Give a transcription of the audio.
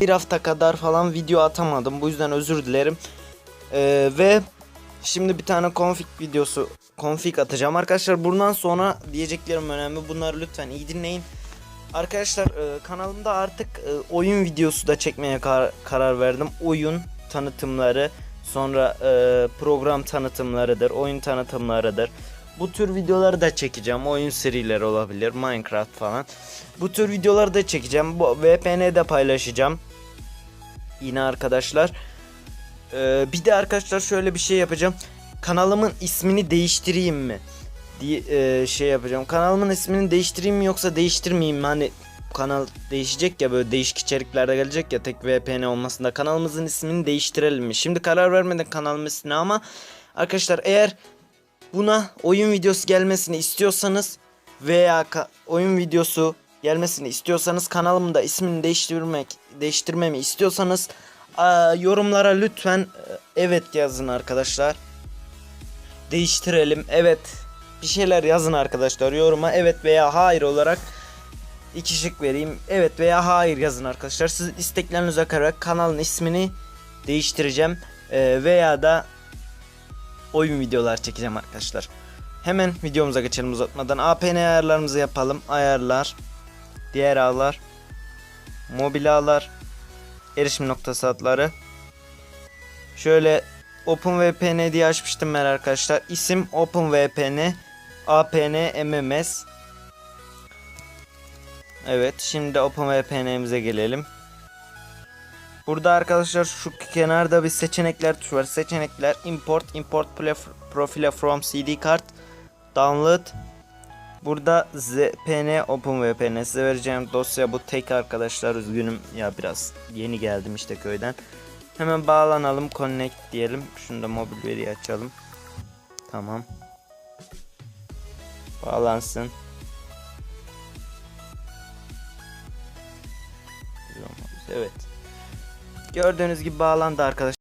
bir hafta kadar falan video atamadım. Bu yüzden özür dilerim. Ee, ve şimdi bir tane config videosu config atacağım. Arkadaşlar bundan sonra diyeceklerim önemli. Bunları lütfen iyi dinleyin. Arkadaşlar e, kanalımda artık e, oyun videosu da çekmeye kar- karar verdim. Oyun tanıtımları, sonra e, program tanıtımlarıdır, oyun tanıtımlarıdır. Bu tür videoları da çekeceğim. Oyun serileri olabilir, Minecraft falan. Bu tür videoları da çekeceğim. Bu VPN'de paylaşacağım. Yine arkadaşlar. E, bir de arkadaşlar şöyle bir şey yapacağım. Kanalımın ismini değiştireyim mi? diye e, şey yapacağım. Kanalımın ismini değiştireyim mi yoksa değiştirmeyeyim mi? Hani kanal değişecek ya böyle değişik içeriklerde gelecek ya tek VPN olmasında kanalımızın ismini değiştirelim mi? Şimdi karar vermedim kanalımın ismini ama arkadaşlar eğer buna oyun videosu gelmesini istiyorsanız veya oyun videosu gelmesini istiyorsanız kanalımın da ismini değiştirmek değiştirmemi istiyorsanız yorumlara lütfen e, evet yazın arkadaşlar. Değiştirelim. Evet. Bir şeyler yazın arkadaşlar yoruma evet veya hayır olarak iki şık vereyim. Evet veya hayır yazın arkadaşlar. Sizin isteklerinize bakarak kanalın ismini değiştireceğim Ee, veya da oyun videolar çekeceğim arkadaşlar. Hemen videomuza geçelim uzatmadan. APN ayarlarımızı yapalım. Ayarlar. Diğer ağlar. Mobil ağlar. Erişim noktası adları. Şöyle OpenVPN diye açmıştım ben arkadaşlar. İsim OpenVPN. APN MMS. Evet şimdi OpenVPN'imize gelelim. Burada arkadaşlar şu kenarda bir seçenekler tuşu var. Seçenekler import, import profile from CD card, download. Burada ZPN OpenVPN size vereceğim dosya bu tek arkadaşlar üzgünüm ya biraz yeni geldim işte köyden. Hemen bağlanalım connect diyelim. Şunu da mobil veri açalım. Tamam. Bağlansın. Evet. Gördüğünüz gibi bağlandı arkadaşlar.